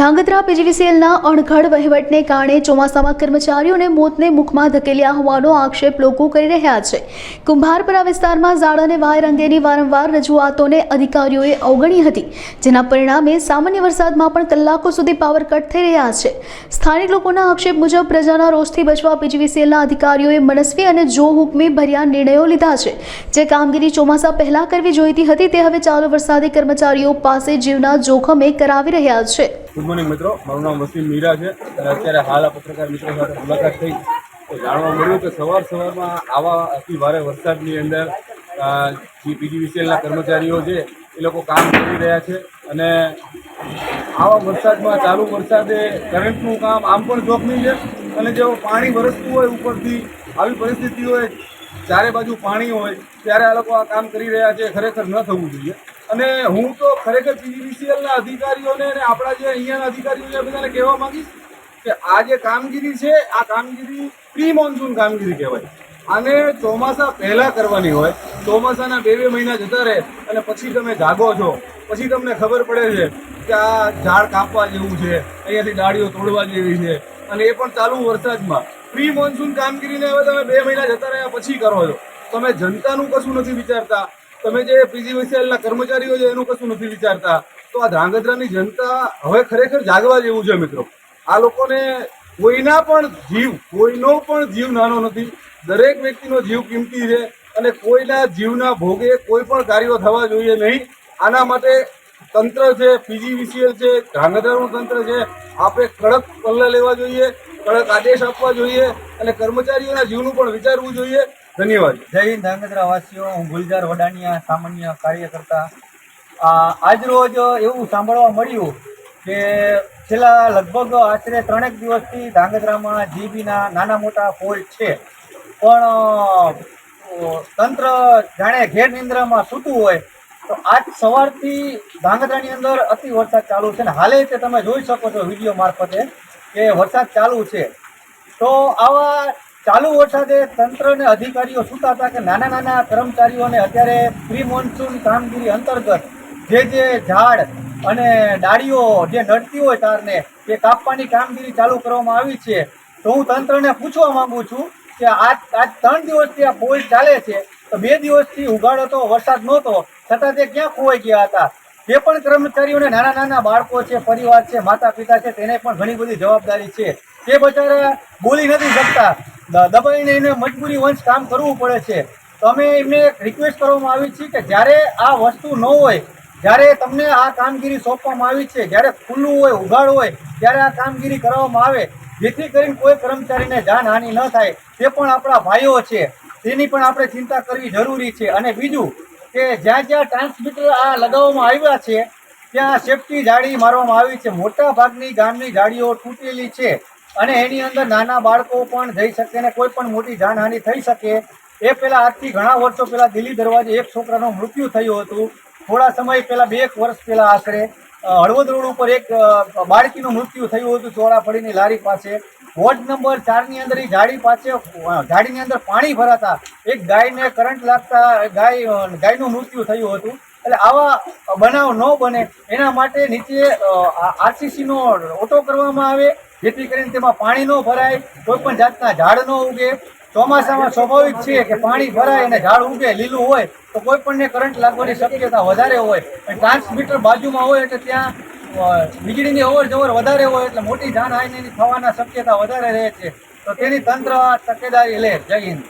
ધાંગધ્રા પીજીવીસીએલના અણઘડ વહીવટને કારણે ચોમાસામાં કર્મચારીઓને મોતને મુખમાં ધકેલ્યા હોવાનો આક્ષેપ લોકો કરી રહ્યા છે. કુંભારપરા વિસ્તારમાં ઝાડ અને વાયર અંગેની વારંવાર રજૂઆતોને અધિકારીઓએ અવગણી હતી, જેના પરિણામે સામાન્ય વરસાદમાં પણ કલાકો સુધી પાવર કટ થઈ રહ્યા છે. સ્થાનિક લોકોના આક્ષેપ મુજબ પ્રજાના રોષથી બચવા પીજીવીસીએલના અધિકારીઓએ મનસ્વી અને જો હુકમી ભર્યા નિર્ણયો લીધા છે. જે કામગીરી ચોમાસા પહેલા કરવી જોઈતી હતી, તે હવે ચાલુ વરસાદી કર્મચારીઓ પાસે જીવના જોખમે કરાવી રહ્યા છે. ગુડ મોર્નિંગ મિત્રો. મારું નામ વસીમ મીરા છે અને અત્યારે હાલ આ પત્રકાર મિત્રો સાથે મુલાકાત થઈ. તો જાણવા મળ્યું કે સવાર સવારમાં આવા અતિ ભારે વરસાદની અંદર જે પીજીવીસીએલના કર્મચારીઓ છે, એ લોકો કામ કરી રહ્યા છે અને આવા વરસાદમાં ચાલુ વરસાદે કરંટનું કામ આમ પણ જોખમી છે અને જો પાણી વરસતું હોય ઉપરથી, આવી પરિસ્થિતિ હોય, ચારે બાજુ પાણી હોય, ત્યારે આ લોકો આ કામ કરી રહ્યા છે. ખરેખર ન થવું જોઈએ. અને હું તો ખરેખર પીજીવીસીએલના અધિકારીઓને અને આપણા જે અહીંયાના અધિકારીઓને બધાને કહેવા માંગીશ કે આ જે કામગીરી છે, આ કામગીરી પ્રી મોન્સૂન કામગીરી કહેવાય. આને ચોમાસા પહેલાં કરવાની હોય. ચોમાસાના બે બે મહિના જતા રહે અને પછી તમે જાગો છો. પછી તમને ખબર પડે છે કે આ ઝાડ કાપવા જેવું છે, અહીંયાથી ડાળીઓ તોડવા જેવી છે. અને એ પણ ચાલુ વરસાદમાં. પ્રી મોન્સૂન કામગીરીને હવે તમે બે મહિના જતા રહ્યા, પછી કરો છો. તમે જનતાનું કશું નથી વિચારતા. તમે જે પીજીવીસીએલના કર્મચારીઓ છે, એનું કશું નથી વિચારતા. તો આ ધ્રાંગધ્રાની જનતા હવે ખરેખર જાગવા જેવું છે મિત્રો. આ લોકોને કોઈના પણ જીવ, કોઈનો પણ જીવ નાનો નથી. દરેક વ્યક્તિનો જીવ કિંમતી છે અને કોઈના જીવના ભોગે કોઈ પણ કાર્યો થવા જોઈએ નહીં. આના માટે તંત્ર છે, પીજીવીસીએલ છે, ધ્રાંગધ્રાનું તંત્ર છે આપણે કડક પગલાં લેવા જોઈએ, કડક આદેશ આપવા જોઈએ અને કર્મચારીઓના જીવનું પણ વિચારવું જોઈએ. ધન્યવાદ. જય હિન્દ ધાંગધ્રા વાસીઓ હું ગુલજાર વડાનિયા સામાન્ય કાર્યકર્તા. આજરોજ એવું સાંભળવા મળ્યું કે છેલ્લા લગભગ આશરે ત્રણેક દિવસથી ધાંગધ્રામાં જીબીના નાના મોટા ફોલ્ટ છે. પણ તંત્ર જાણે ઘેર નિંદ્રામાં સૂતું હોય, તો આજ સવારથી ધાંગધ્રાની અંદર અતિ વરસાદ ચાલુ છે. ને હાલે તે તમે જોઈ શકો છો વીડિયો મારફતે કે વરસાદ ચાલુ છે. તો આવા ચાલુ વરસાદે તંત્ર અને અધિકારીઓ સૂતા હતા કે નાના નાના કર્મચારીઓને અત્યારે પ્રી મોન્સૂન કામગીરી અંતર્ગત જે જે ઝાડ અને ડાળીઓ જે નડતી હોય તારને એ કાપવાની કામગીરી ચાલુ કરવામાં આવી છે. તો હું તંત્રને પૂછવા માંગુ છું કે આજ આજ ત્રણ દિવસથી આ પોલ ચાલે છે. તો બે દિવસથી ઉગાડો હતો વરસાદ નહોતો, છતાં તે ક્યાં ખોવાઈ ગયા હતા? જે પણ કર્મચારીઓને નાના નાના બાળકો છે, પરિવાર છે માતા પિતા છે, તેને પણ ઘણી બધી જવાબદારી છે. તે બચારા બોલી નથી શકતા. દબાઈને એને મજબૂરી વંશ કામ કરવું પડે છે. તો અમે એમને રિક્વેસ્ટ કરવામાં આવી છે કે જ્યારે આ વસ્તુ ન હોય, જ્યારે તમને આ કામગીરી સોંપવામાં આવી છે, જ્યારે ખુલ્લું હોય, ઉઘાડ હોય, ત્યારે આ કામગીરી કરવામાં આવે, જેથી કરીને કોઈ કર્મચારીને જાનહાનિ ન થાય, તે પણ આપણા ભાઈઓ છે. તેની પણ આપણે ચિંતા કરવી જરૂરી છે. અને બીજું કે જ્યાં જ્યાં ટ્રાન્સમીટર આ લગાવવામાં આવ્યા છે, ત્યાં સેફટી જાળી મારવામાં આવી છે. મોટા ભાગની ગામની જાળીઓ તૂટેલી છે. અને એની અંદર નાના બાળકો પણ જઈ શકે અને કોઈ પણ મોટી જાનહાનિ થઈ શકે. એ પહેલાં આજથી ઘણા વર્ષો પહેલાં દિલ્હી દરવાજે એક છોકરાનું મૃત્યુ થયું હતું. થોડા સમય પહેલાં બે એક વર્ષ પહેલાં આશરે હળવદ રોડ ઉપર એક બાળકીનું મૃત્યુ થયું હતું ચોરાફળીની લારી પાસે. વોર્ડ નંબર ચારની અંદર એ ઝાડી પાસે ઝાડીની અંદર પાણી ભરાતા એક ગાયને કરંટ લાગતા, ગાય ગાયનું મૃત્યુ થયું હતું. એટલે આવા બનાવ ન બને. એના માટે નીચે આરસીસીનો ઓટો કરવામાં આવે. જેથી કરીને તેમાં પાણી ન ભરાય, કોઈ પણ જાતના ઝાડ ન ઉગે. ચોમાસામાં સ્વાભાવિક છે કે પાણી ભરાય અને ઝાડ ઉગે, લીલું હોય, તો કોઈ પણને કરંટ લાગવાની શક્યતા વધારે હોય. અને ટ્રાન્સમીટર બાજુમાં હોય એટલે ત્યાં વીજળીની અવર જવર વધારે હોય એટલે મોટી જાનહાનિની થવાના શક્યતા વધારે રહે છે. તો તેની તંત્ર તકેદારી લે. જય હિન્દ.